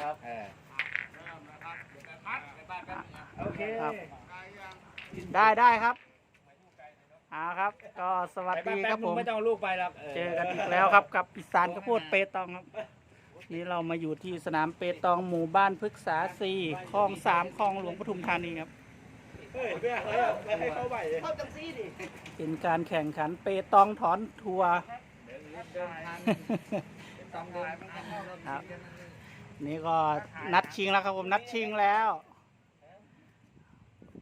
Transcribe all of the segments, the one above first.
ครับเออโอเคครับ ได้ได้ครับเอาครับ ก็สวัสไปดีแป๊ครับบนึผงมไม่ต้องลูกไปหรอกเจอกันอีกแล้วครับกับอีสานกระโพดเปตองครับ นี่เรามาอยู่ที่สนามเปตองหมู่บ้านพฤกษาสี่คลองสามคลองหลวงปทุมธานีครับเฮ้ยเพื่อนเฮ้ยไม่ให้เข้าไปเลยเข้าจังซี่ดิเป็นการแข่งขันเปตองถอนทัวร์ต้องเดินครับ นี่ก็นัดชิงแล้วครับผมนัดชิงแล้ว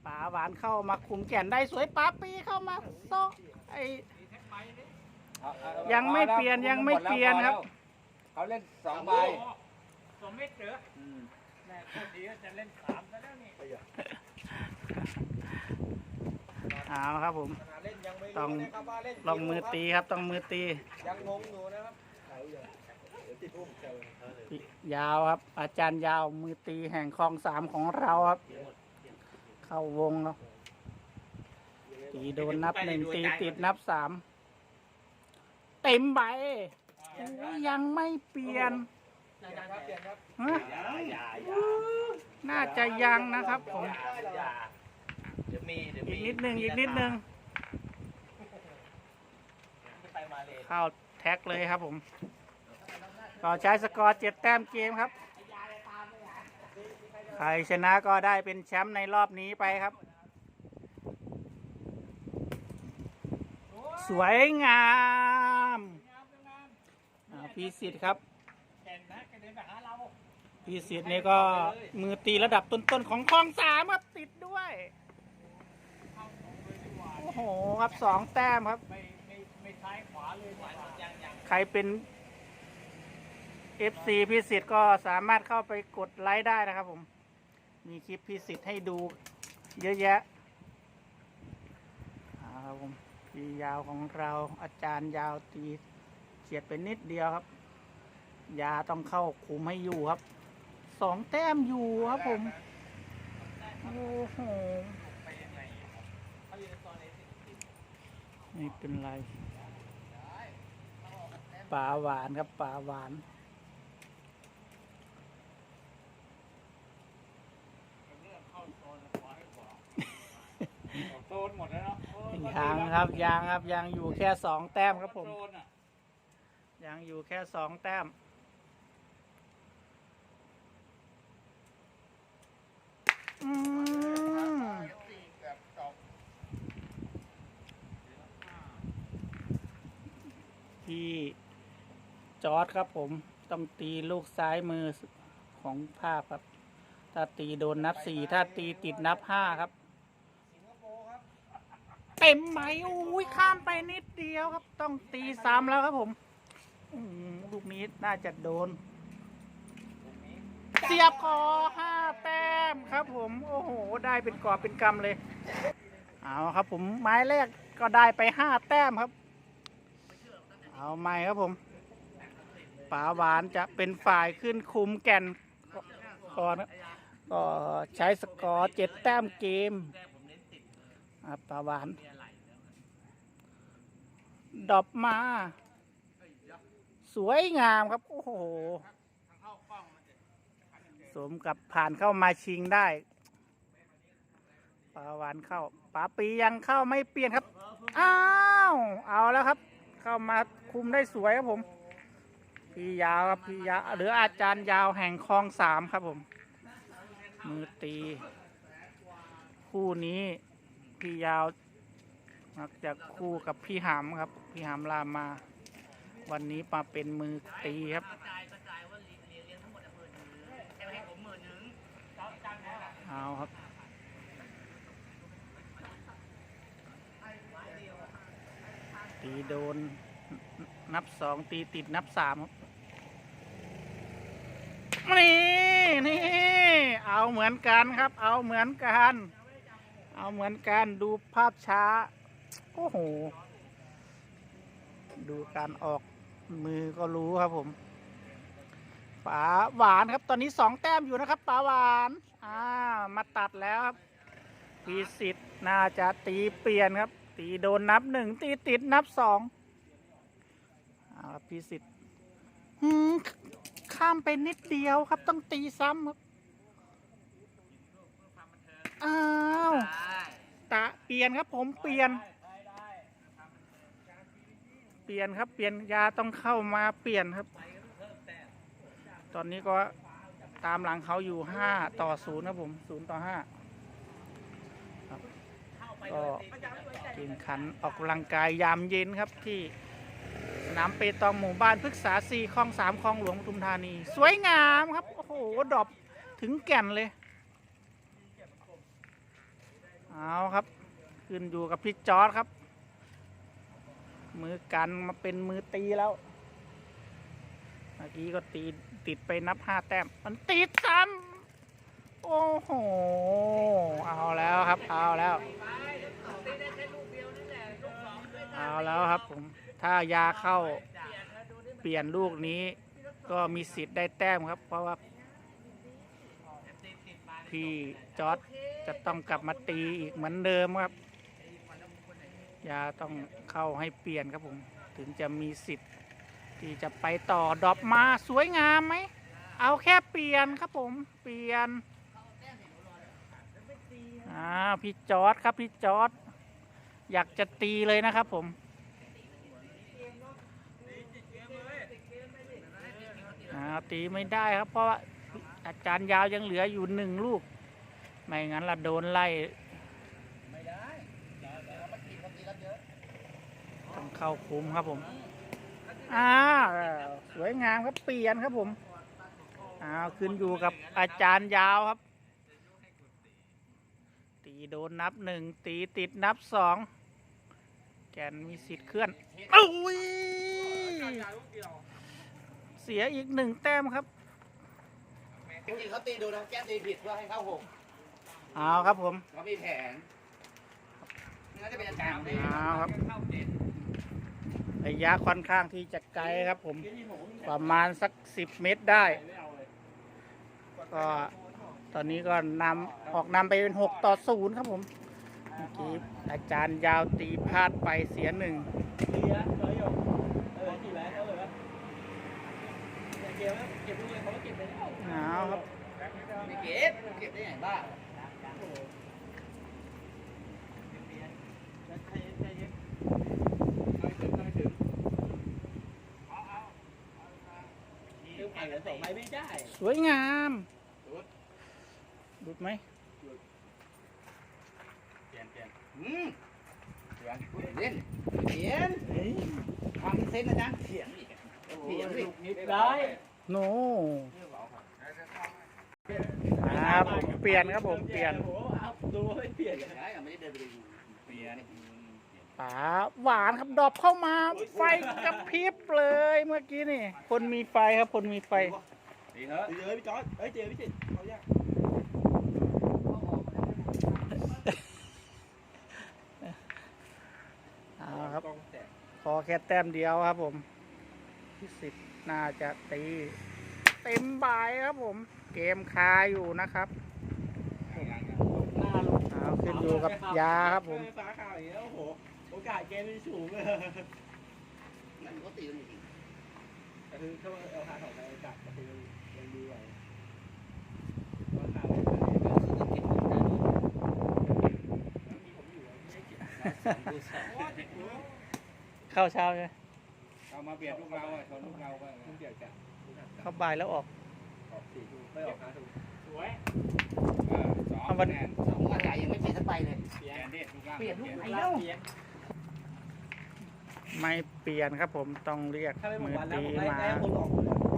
ป๋าหวานเข้ามาคุมแก่นได้สวยป๋าปีเข้ามาโซะไอยังไม่เปลี่ยนยังไม่เปลี่ยนครับ เขาเล่นสองใบสมเม็ดเหรออืมแม่โคตรดีก็จะเล่นสามซะแล้วนี่เอาครับผมเล่นยังไม่ต้องรู้นะครับว่าเล่นลองมือตีครับต้องมือตียังงงอยู่นะครับ ยาวครับ อาจารย์ยาวมือตีแห่งคลองสามของเราครับ เข้าวงครับตีโดนนับหนึ่งตีติดนับสามเต็มใบโอ้ยยังไม่เปลี่ยนครับเปลี่ยนครับฮะน่าจะยังนะครับผมเดี๋ยวมีเดี๋ยวอีมีกนิดนึงอีกนิดนึงไปมาเลย เข้าแท็กเลยครับผม ก็ใช้สกอร์เจ็ดแต้มเกมครับ ใครชนะก็ได้เป็นแชมป์ในรอบนี้ไปครับ สวยงามอาพีสิทธ์ครับพีสิทธิ์นี่ก็มือตีระดับต้นๆของคลองสามครับติดด้วย โอ้โห ครับสองแต้มครับ ใครเป็น FC พิสิทธ์ก็สามารถเข้าไปกดไลค์ได้นะครับผม มีคลิปพิสิทธ์ให้ดูเยอะแยะครับผมพี่ยาวของเราอาจารย์ยาวตีเฉียดไปนิดเดียวครับ ยาต้องเข้าคุมให้อยู่ครับ สองแต้มอยู่ครับผม โอ้โหไม่เป็นไรปลาหวานครับปลาหวาน โซน หมดแล้วเนาะยังครับยังครับยังอยู่แค่สองแต้มครับผม ยังอยู่แค่สองแต้ม อืมพี่จอร์ดครับผมต้องตีลูกซ้ายมือของภาพครับ ถ้าตีโดนนับสี่ถ้าตีติดนับห้าครับ เต็มไหมอุ้ยข้ามไปนิดเดียวครับ ต้องตีซ้ำแล้วครับผมอืมลูกนี้น่าจะโดน เสียบคอห้าแต้มครับผม โอ้โห ได้เป็นกอบเป็นกำเลย เอาครับผมไม้แรกก็ได้ไปห้าแต้มครับ เอาใหม่ครับผมป๋าหวานจะเป็นฝ่ายขึ้นคุมแก่นก่อนครับก็ใช้สกอร์เจ็ดแต้มเกม อะป๋าหวาน ดอปมา สวยงามครับ โอ้โห สมกับผ่านเข้ามาชิงได้ปลาหวานเข้าปลาปียังเข้าไม่เปลี่ยนครับ อ้าว เอาแล้วครับ เข้ามาคุมได้สวยครับผม พี่ยาวครับพี่ยาวหรืออาจารย์ยาวแห่งคลองสามครับผม มือตี คู่นี้ พี่ยาวมักจะคู่กับพี่หำครับ พี่หำลามมา วันนี้มาเป็นมือตีครับเอาครับตีโดนนับสองตีติดนับสามครับนี่นี่เอาเหมือนกันครับ เอาเหมือนกัน เอาเหมือนกันดูภาพช้า โอ้โห ดูการออกมือก็รู้ครับผมป๋าหวานครับ ตอนนี้สองแต้มอยู่นะครับป๋าหวานอ่ามาตัดแล้วครับพีสิทธ์น่าจะตีเปลี่ยนครับ ตีโดนนับหนึ่งตีติดนับสองอาพีสิทธิ์หืมขข้ามไปนิดเดียวครับต้องตีซ้ำครับ อ้าวตะเปลี่ยนครับผมเปลี่ยนได้ได้เปลี่ยนครับเปลี่ยนยาต้องเข้ามาเปลี่ยนครับ ตอนนี้ก็ตามหลังเขาอยู่ห้าต่อศูนย์ครับผมศูนย์ต่อห้าครับก็แข่งขันออกกำลังกายยามเย็นครับที่สนามเปตองหมู่บ้านพฤกษาสี่คลองสามคลองหลวงปทุมธานี สวยงามครับ โอ้โหดรอปถึงแก่นเลย เอาครับ ขึ้นอยู่กับพี่จอร์ดครับ มือกันมาเป็นมือตีแล้ว เมื่อกี้ก็ตีติดไปนับห้าแต้ม มันติดซ้ำโอ้โห เอาแล้วครับ เอาแล้ว เอาแล้วครับผม ถ้ายาเข้าเปลี่ยนลูกนี้ก็มีสิทธิ์ได้แต้มครับ เพราะว่า พี่จอร์ด จะต้องกลับมาตีอีกเหมือนเดิมครับยาต้องเข้าให้เปลี่ยนครับผมถึงจะมีสิทธิ์ ที่จะไปต่อดรอปมาสวยงามไหม เอาแค่เปลี่ยนครับผมเปลี่ยนอ่าพี่จอร์ดครับพี่จอร์ดอยากจะตีเลยนะครับผมอ่าตีไม่ได้ครับเพราะอาจารย์ยาวยังเหลืออยู่หนึ่งลูก ไม่งั้นละโดนไล่ต้องเข้าคุ้มครับผมอ้าวสวยงามครับเปลี่ยนครับผมอ้าวขึ้นอยู่กับอาจารย์ยาวครับ ตีโดนนับหนึ่งตีติดนับสองแกนมีสิทธิ์เคลื่อนอุ้ยเสียอีกหนึ่งแต้มครับจริงๆเขาตีดูนะแก้ตีผิดเพื่อให้เข้าหก เอาครับผม เขามีแผนน่าจะเป็นอาจารย์เอาครับ ระยะค่อนข้างที่จะไกลครับผม ประมาณสักสิบเมตรได้ ก็ตอนนี้ก็นำออกนำไปเป็นหกต่อศูนย์ครับผมเมื่อกี้อาจารย์ยาวตีพลาดไปเสียหนึ่งดีนะเอออยู่เออที่ไหนเขาเลยว่าเก็บเก็บลูกเลยเขาก็เก็บไปแล้วเอาครับ ไม่เก็บ เก็บได้ไงบ้าคือผ่านเหลือ สองไม้ไม่ได้สวยงามหลุดไหมอืมเสียงเล่นเสียงทำเส้นอาจารย์เสียงอีกเสียงสินิดได้โนครับผมเปลี่ยนครับผมเปลี่ยนโอ้เอาดูให้เปลี่ยนได้อะไม่ได้เดินไปดูเปลี่ยนป๋าหวานครับดรอปเข้ามาไฟกระพริบ เลยเมื่อกี้นี่ คนมีไฟครับ คนมีไฟ ดีเถอะเจอพี่จอร์ดเฮ้ยเจอพี่จิตเขายากเอาครับขอแค่แต้มเดียวครับผมพิสิทธิ์น่าจะตี เต็มใบายครับผม เกมคาอยู่นะครับหน้าลงเอาขึ้นอยู่กับยาครับผมฟ้าข่าวอย่างนี้แล้วโอ้โห โอกาสเกมมีสูงเลย นั่นก็ตีกันจริงแต่คือถ้าเอาหาของไปโอกาสก็คือยังดีกว่าว่าข่าวมีผมอยู่ไม่ได้เก็บเข้าเช้าใช่ไหมเอามาเบียดลูกเราอะชนลูกเราไปทุกเดียวกันเข้าบ่ายแล้วออกออกสี่ถูกไม่ออกห้าถูกสวยสองคะแนสองมาจ่ายยังไม่เปลี่ยนสักใบเลยเปลี่ยนเปลี่ยนลูกไหนเปเล่าลี่ยน ไม่เปลี่ยนครับผมต้องเรียกถ้าไม่หมมืดอวันแล้วตีผมไล่มาไล่คนออก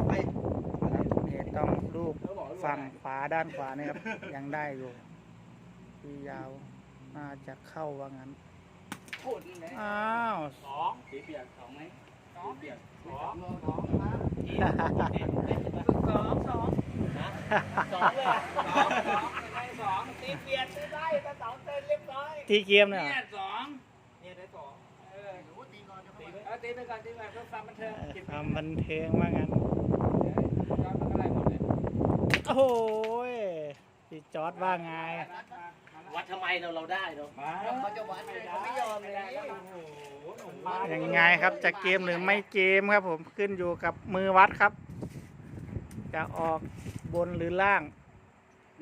ไปเนี่ยต้องลูกเขาบอกว่าฝั่งขวาด้านขวานี่ครับ ยังได้อยู่ที่ยาวน่าจะเข้าว่างั้นโคตรนี่แหละอ้าวสองสีเปียกสองไหมสองเปลี่ยนสองสองมาสองสองนะสองเลยสองสองได้สองตีเปียนไม่ได้ถ้าสองเส้นเรียบร้อยที่เกมเนี่ยเหรอเนี่ยสอง เนี่ยได้สองเออตีก่อนตีไป เอาตีไปก่อนตีไปเพื่อความบันเทิงเก็บทำบันเทิงว่างั้นก็มันก็ไล่หมดเลยโอ้โหยพี่จอร์ดว่าไง วัดทำไมเราเราได้เนาะมาเขาจะวัดเขาไม่ยอมเลยโอ้โหยังไงครับจะเกมหรือไม่เกมครับผมขึ้นอยู่กับมือวัดครับ จะออกบนหรือล่าง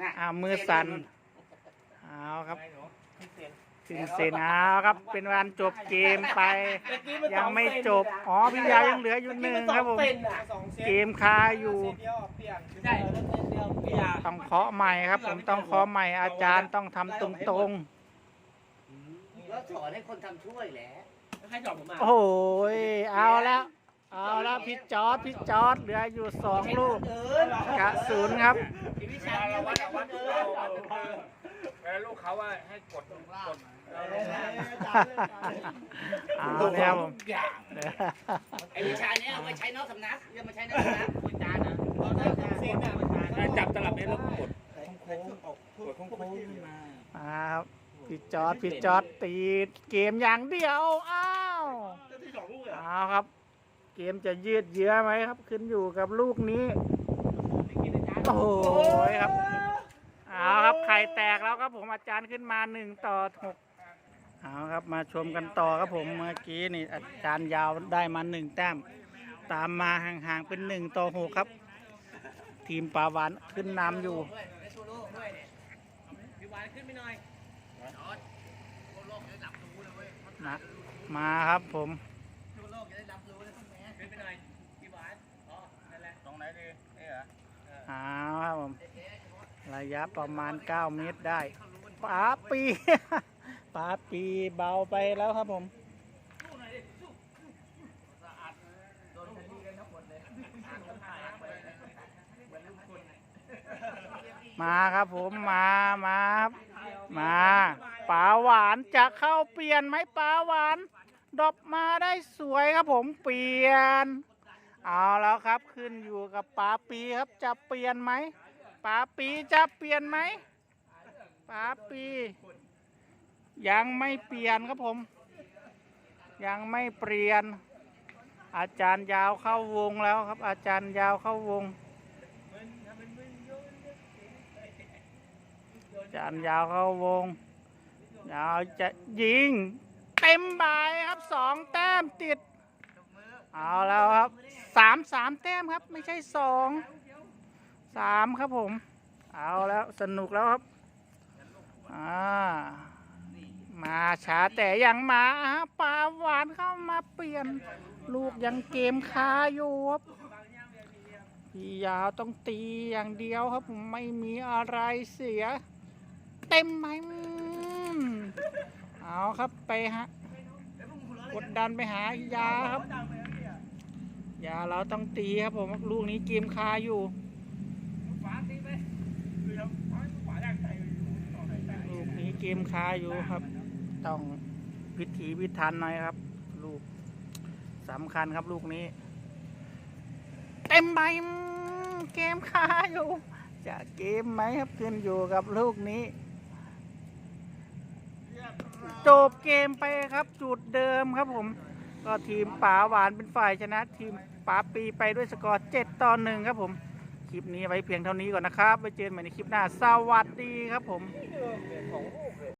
น่ะอ่ามือสั่นเอาครับถึงเซนเอาครับ เป็นวันจบเกมไป ยังไม่จบ อ๋อพี่ยาวยังเหลืออยู่หนึ่งครับผม เกมคาอยู่ใช่เส้นเดียวเปลี่ยนต้องเคาะใหม่ครับ ผมต้องเคาะใหม่อาจารย์ต้องทำตรงแล้วสอนให้คนทำช่วยแหละให้จอบผมมาๆโอ้โหยเอาแล้ว เอาแล้วพี่จอร์ดพี่จอร์ดเหลืออยู่สองลูกเอินกระสุนครับ พี่วิชาเราวัดวัดเอินแล้วลูกเขาว่าให้กดกดเอาแล้วผมไอ้วิชาเนี้ยเอาไปใช้นอกสำนักอย่ามาใช้ในสำนักคุณจานนะจับตลับนี้แล้วกดโค้งกดโค้งขึ้นมามาครับพี่จอร์ดพี่จอร์ดตีเกมอย่างเดียวอ้าวเอาครับ เกมจะยืดเยื้อไหมครับ ขึ้นอยู่กับลูกนี้ โอ้โหครับเอาครับไข่ แตกแล้วครับผมอาจารย์ขึ้นมาหนึ่งต่อหกเอาครับมาชมกันต่อครับผมเมื่อกี้นี่อาจารย์ยาวได้มาหนึ่งแต้ม ตามมาห่างๆเป็นหนึ่งต่อหกครับ ทีมปลาหวานขึ้นนำอยู่พี่วานขึ้นไปหน่อยนะมาครับผมขึ้นไปหน่อยพี่วานอ๋อนั่นแหละตรงไหนดีนี่เหรอเอาครับผม ระยะประมาณ 9 เมตรได้ปลาปีปลาปีเบาไปแล้วครับผมมาครับผมมามามาปลาหวานจะเข้าเปลี่ยนไหมปลาหวานดอปมาได้สวยครับผมเปลี่ยน เอาแล้วครับขึ้นอยู่กับปลาปีครับจะเปลี่ยนไหม ปลาปีจะเปลี่ยนไหมปลาปี ยังไม่เปลี่ยนครับผม ยังไม่เปลี่ยน อาจารย์ยาวเข้าวงแล้วครับ อาจารย์ยาวเข้าวง อาจารย์ยาวเข้าวงยาวจะยิง เต็มใบครับสองแต้มติด เอาแล้วครับสามสามแต้มครับไม่ใช่สอง สามครับผม เอาแล้วสนุกแล้วครับ อ่า มาช้าแต่ยังมาปลาหวานเข้ามาเปลี่ยน ลูกยังเกมคาอยู่ครับพี่ยาวต้องตีอย่างเดียวครับผมไม่มีอะไรเสีย เต็มไหมอืมเอาครับไปฮะกดดันไปหายาครับ ยาเราต้องตีครับผมลูกนี้เกมคาอยู่ ลูกนี้ เกมคาอยู่ครับ ต้องพิถีพิถันหน่อยครับ ลูกสำคัญครับลูกนี้ เต็มใบเกมคาอยู่ จะเกมไหมครับขึ้นอยู่กับลูกนี้จบเกมไปครับ จุดเดิมครับผม ก็ทีมป๋าหวานเป็นฝ่ายชนะ ทีมป๋าปีไปด้วยสกอร์ 7 ต่อ 1 ครับผม คลิปนี้ไว้เพียงเท่านี้ก่อนนะครับ ไว้เจอกันใหม่ในคลิปหน้า สวัสดีครับผม